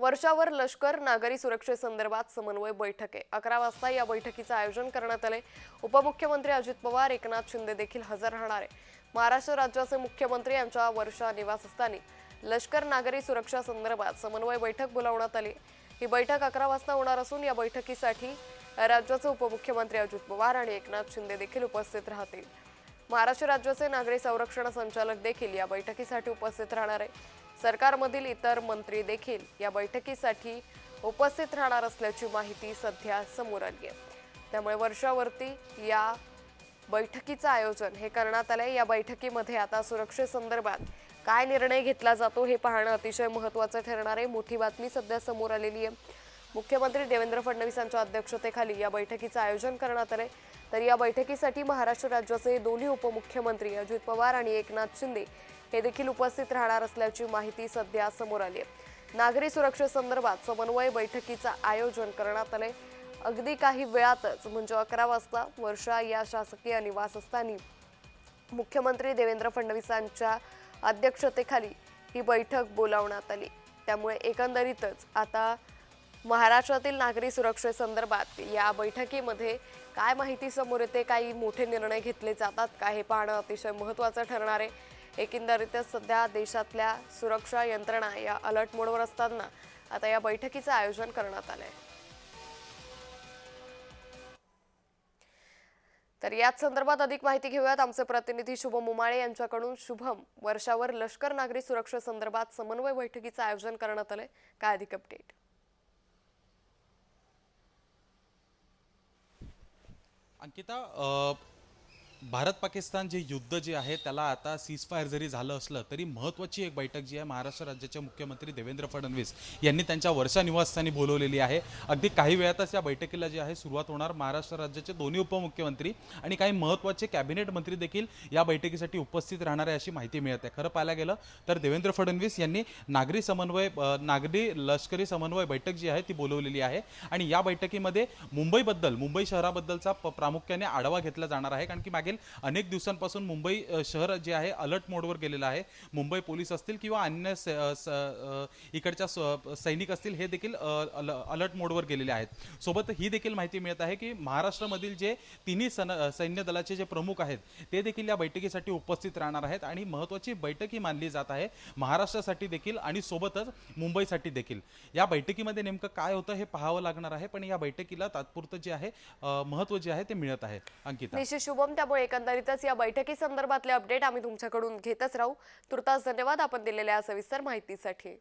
वर्षावर लष्कर नागरी सुरक्षेसंदर्भात समन्वय बैठक आहे. अकरा वाजता या बैठकीचं आयोजन करण्यात आले उपमुख्यमंत्री अजित पवार एकनाथ शिंदे देखील हजर राहणार आहे महाराष्ट्र राज्याचे मुख्यमंत्री यांच्या वर्षा निवासस्थानी लष्कर नागरी सुरक्षा संदर्भात समन्वय बैठक बोलावण्यात आली. ही बैठक अकरा वाजता होणार असून या बैठकीसाठी राज्याचे उपमुख्यमंत्री अजित पवार आणि एकनाथ शिंदे देखील उपस्थित राहतील. महाराष्ट्र राज्याचे नागरी संरक्षण संचालक देखील या बैठकीसाठी उपस्थित राहणार आहे सरकारमधील इतर मंत्री देखील या बैठकीसाठी उपस्थित राहणार असल्याची माहिती सध्या समोर आली आहे. त्यामुळे वर्षावरती या बैठकीचं आयोजन हे करण्यात आलं आहे या बैठकीमध्ये आता सुरक्षेसंदर्भात काय निर्णय घेतला जातो हे पाहणं अतिशय महत्त्वाचं ठरणार आहे. मोठी बातमी सध्या समोर आलेली आहे. मुख्यमंत्री देवेंद्र फडणवीस यांच्या अध्यक्षतेखाली या बैठकीचं आयोजन करण्यात आलंय. तर या बैठकीसाठी महाराष्ट्र राज्याचे दोन्ही उपमुख्यमंत्री अजित पवार आणि एकनाथ शिंदे हे देखील उपस्थित राहणार असल्याची माहिती सध्या समोर आली आहे. नागरी सुरक्षेसंदर्भात समन्वय बैठकीचं आयोजन करण्यात आले अगदी काही वेळातच म्हणजे अकरा वाजता वर्षा या शासकीय निवासस्थानी मुख्यमंत्री देवेंद्र फडणवीसांच्या अध्यक्षतेखाली ही बैठक बोलावण्यात आली. त्यामुळे एकंदरीतच आता महाराष्ट्रातील नागरी सुरक्षेसंदर्भात या बैठकीमध्ये काय माहिती समोर येते काही मोठे निर्णय घेतले जातात का हे पाहणं अतिशय महत्त्वाचं ठरणार आहे. एकंदरीतच सध्या देशातल्या सुरक्षा यंत्रणा या अलर्ट मोडवर असताना आता या बैठकीचं आयोजन करण्यात आलं आहे तर याच संदर्भात अधिक माहिती घेऊयात. आमचे प्रतिनिधी शुभम उमाळे यांच्याकडून शुभम. वर्षावर लष्कर नागरी सुरक्षेसंदर्भात समन्वय बैठकीचं आयोजन करण्यात आलंय. काय अधिक अपडेट अंकिता भारत पाकिस्तान जे युद्ध जे आहे त्याला आता सीजफायर जरी झालं असलं तरी महत्त्वाची एक बैठक जी आहे महाराष्ट्र राज्याचे मुख्यमंत्री देवेंद्र फडणवीस यांनी त्यांच्या वर्षा निवासस्थानी बोलवलेली आहे. अगदी काही वेळातच या बैठकीला जी आहे सुरुवात होणार महाराष्ट्र राज्याचे दोन्ही उपमुख्यमंत्री आणि काही महत्त्वाचे कॅबिनेट मंत्री देखील या बैठकीसाठी उपस्थित राहणार आहे अशी माहिती मिळत. आहे खरं पाहायला गेलं तर देवेंद्र फडणवीस यांनी नागरी समन्वय नागरी लष्करी समन्वय बैठक जी आहे ती बोलवलेली आहे. आणि या बैठकीमध्ये मुंबईबद्दल मुंबई शहराबद्दलचा प्रामुख्याने आढावा घेतला जाणार आहे कारण की मागे लागेल. अनेक दिवसांपासून मुंबई शहर जे आहे अलर्ट मोडवर गेलेलं आहे. मुंबई पोलीस असतील किंवा अन्य इकडच्या सैनिक असतील हे देखील अलर्ट मोडवर गेलेले आहेत. सोबत ही देखील माहिती मिळत आहे की महाराष्ट्रामधील जे तिन्ही सन सैन्य दलाचे जे प्रमुख आहेत ते देखील या बैठकीसाठी उपस्थित राहणार आहेत आणि महत्त्वाची बैठक ही मानली जात आहे महाराष्ट्रासाठी देखील आणि सोबतच मुंबईसाठी देखील. या बैठकीमध्ये नेमकं काय होतं हे पाहावं लागणार आहे पण या बैठकीला तात्पुरतं जे आहे महत्त्व महत्त्व जे आहे ते मिळत आहे. अंकिता. शुभम त्यामुळे एकंदरीतच या बैठकी संदर्भातले अपडेट आम्ही तुमच्याकडून घेतच राहू. तुर्तास धन्यवाद. आपण दिलेल्या सविस्तर माहितीसाठी.